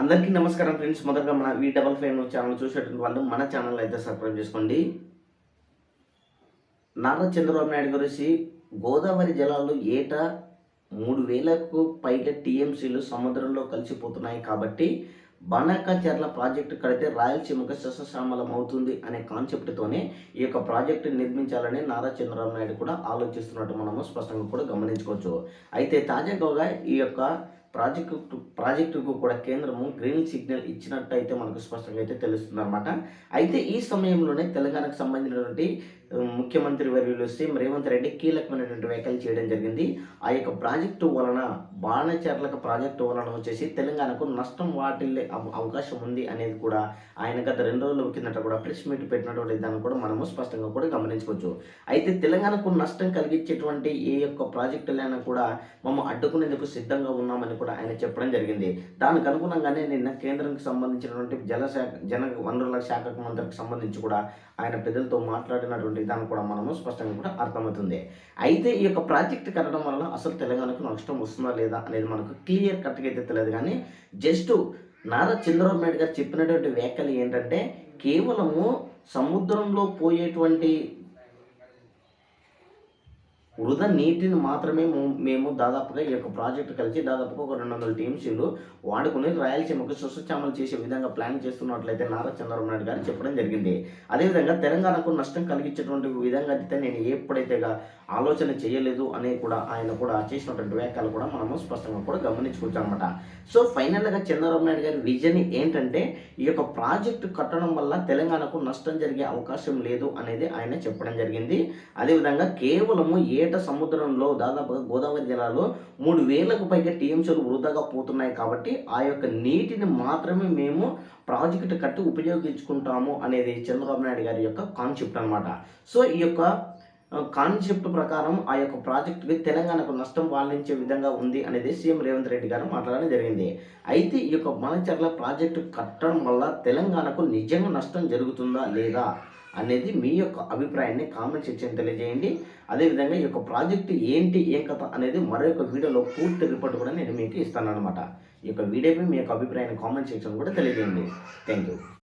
అందరికీ నమస్కారం ఫ్రెండ్స్. మొదటగా మన వి డబల్ ఫైవ్ ఛానల్ చూసేటువంటి వాళ్ళు మన ఛానల్ అయితే సబ్స్క్రైబ్ చేసుకోండి. నారా చంద్రబాబు నాయుడు గురించి గోదావరి జలాలు ఏటా మూడు వేలకు పైగా టీఎంసీలు సముద్రంలో కలిసిపోతున్నాయి కాబట్టి బనకచర్ల ప్రాజెక్టు కడితే రాయలసీమకు సస్యశ్యామలం అవుతుంది అనే కాన్సెప్ట్తోనే ఈ యొక్క ప్రాజెక్టు నిర్మించాలని నారా చంద్రబాబు నాయుడు కూడా ఆలోచిస్తున్నట్టు మనము స్పష్టంగా కూడా గమనించుకోవచ్చు. అయితే తాజాగా ఈ యొక్క ప్రాజెక్టు ప్రాజెక్టుకు కూడా కేంద్రము గ్రీన్ సిగ్నల్ ఇచ్చినట్టయితే మనకు స్పష్టంగా అయితే తెలుస్తుంది అనమాట అయితే ఈ సమయంలోనే తెలంగాణకు సంబంధించినటువంటి ముఖ్యమంత్రి వర్యులు సీఎం రేవంత్ రెడ్డి కీలకమైనటువంటి వ్యాఖ్యలు చేయడం జరిగింది. ఆ యొక్క ప్రాజెక్టు వలన బాణచర్లక ప్రాజెక్టు వలన వచ్చేసి తెలంగాణకు నష్టం వాటిల్లే అవకాశం ఉంది అనేది కూడా ఆయన గత రెండు రోజుల కిందట కూడా ప్రెస్ మీట్ పెట్టినటువంటి దాన్ని కూడా మనము స్పష్టంగా కూడా గమనించుకోవచ్చు అయితే తెలంగాణకు నష్టం కలిగించేటువంటి ఏ యొక్క ప్రాజెక్టులైనా కూడా మమ్మ అడ్డుకునేందుకు సిద్ధంగా ఉన్నామని కూడా ఆయన చెప్పడం జరిగింది. దానికి అనుగుణంగానే నిన్న కేంద్రానికి సంబంధించినటువంటి జలశాఖ జన వనరుల శాఖకు మంత్రికి సంబంధించి కూడా ఆయన ప్రజలతో మాట్లాడినటువంటి దాన్ని కూడా మనము స్పష్టంగా కూడా అర్థమవుతుంది. అయితే ఈ యొక్క ప్రాజెక్ట్ కట్టడం వలన అసలు తెలంగాణకు నష్టం వస్తుందా లేదా అనేది మనకు క్లియర్ కట్గా అయితే తెలియదు. కానీ జస్ట్ నారా చంద్రబాబు నాయుడు గారు చెప్పినటువంటి వ్యాఖ్యలు ఏంటంటే కేవలము సముద్రంలో పోయేటువంటి వృధా నీటిని మాత్రమే మేము దాదాపుగా ఈ యొక్క ప్రాజెక్టు కలిసి దాదాపుగా ఒక రెండు వందల టీమ్స్లు వాడుకుని రాయలసీమకు సుసచామలు చేసే విధంగా ప్లాన్ చేస్తున్నట్లయితే నారా చంద్రబాబు నాయుడు గారు చెప్పడం జరిగింది. అదేవిధంగా తెలంగాణకు నష్టం కలిగించేటువంటి విధంగా అయితే నేను ఎప్పుడైతేగా ఆలోచన చేయలేదు అని కూడా ఆయన కూడా చేసినటువంటి వ్యాఖ్యలు కూడా మనము స్పష్టంగా కూడా గమనించుకోవచ్చు అనమాట సో ఫైనల్గా చంద్రబాబు నాయుడు గారి విజన్ ఏంటంటే ఈ యొక్క ప్రాజెక్టు కట్టడం వల్ల తెలంగాణకు నష్టం జరిగే అవకాశం లేదు అనేది ఆయన చెప్పడం జరిగింది. అదేవిధంగా కేవలము ఏ ఏట సముద్రంలో దాదాపుగా గోదావరి జిల్లాలో మూడు వేలకు పైగా టీఎంసీలు వృధాగా పోతున్నాయి కాబట్టి ఆ యొక్క నీటిని మాత్రమే మేము ప్రాజెక్టు కట్టి ఉపయోగించుకుంటాము అనేది చంద్రబాబు నాయుడు గారి యొక్క కాన్సెప్ట్ అనమాట సో ఈ యొక్క కాన్సెప్ట్ ప్రకారం ఆ యొక్క ప్రాజెక్టుకి తెలంగాణకు నష్టం వాలించే విధంగా ఉంది అనేది సీఎం రేవంత్ రెడ్డి గారు మాట్లాడడం జరిగింది. అయితే ఈ యొక్క మనచర్ల ప్రాజెక్టు కట్టడం వల్ల తెలంగాణకు నిజంగా నష్టం జరుగుతుందా లేదా అనేది మీ యొక్క అభిప్రాయాన్ని కామెంట్ సెక్షన్ తెలియజేయండి. అదేవిధంగా ఈ యొక్క ప్రాజెక్టు ఏంటి ఏం కథ అనేది మరొక వీడియోలో పూర్తి రిపోర్ట్ కూడా నేను మీకు ఇస్తాను అనమాట ఈ యొక్క వీడియోపై మీ యొక్క అభిప్రాయాన్ని కామెంట్ సెక్షన్ కూడా తెలియజేయండి. Thank you.